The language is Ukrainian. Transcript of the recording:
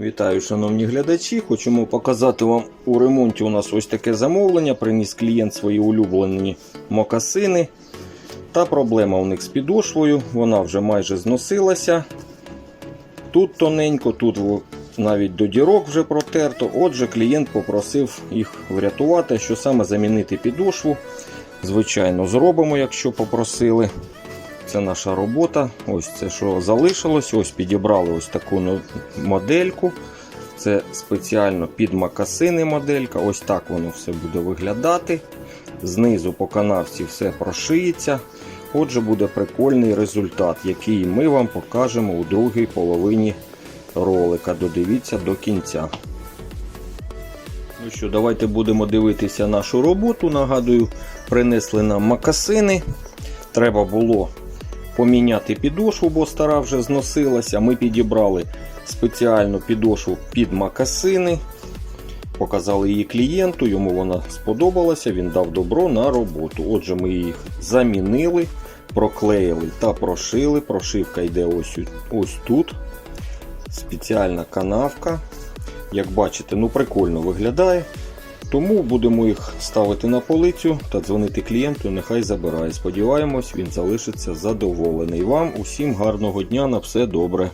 Вітаю, шановні глядачі. Хочемо показати вам у ремонті. У нас ось таке замовлення. Приніс клієнт свої улюблені мокасини. Та проблема у них з підошвою. Вона вже майже зносилася. Тут тоненько, тут навіть до дірок вже протерто. Отже, клієнт попросив їх врятувати, що саме замінити підошву. Звичайно, зробимо, якщо попросили. Це наша робота. Ось це, що залишилось. Ось підібрали ось таку ну, модельку. Це спеціально під макасини моделька. Ось так воно все буде виглядати. Знизу по канавці все прошиється. Отже, буде прикольний результат, який ми вам покажемо у другій половині ролика. Додивіться до кінця. Ну що, давайте будемо дивитися нашу роботу. Нагадую, принесли нам макасини. Треба було поміняти підошву, бо стара вже зносилася. Ми підібрали спеціальну підошву під макасини. Показали її клієнту, йому вона сподобалася, він дав добро на роботу. Отже, ми їх замінили, проклеїли та прошили. Прошивка йде ось, ось тут. Спеціальна канавка. Як бачите, ну прикольно виглядає. Тому будемо їх ставити на полицю та дзвонити клієнту, нехай забирає. Сподіваємось, він залишиться задоволений. Вам усім гарного дня, на все добре.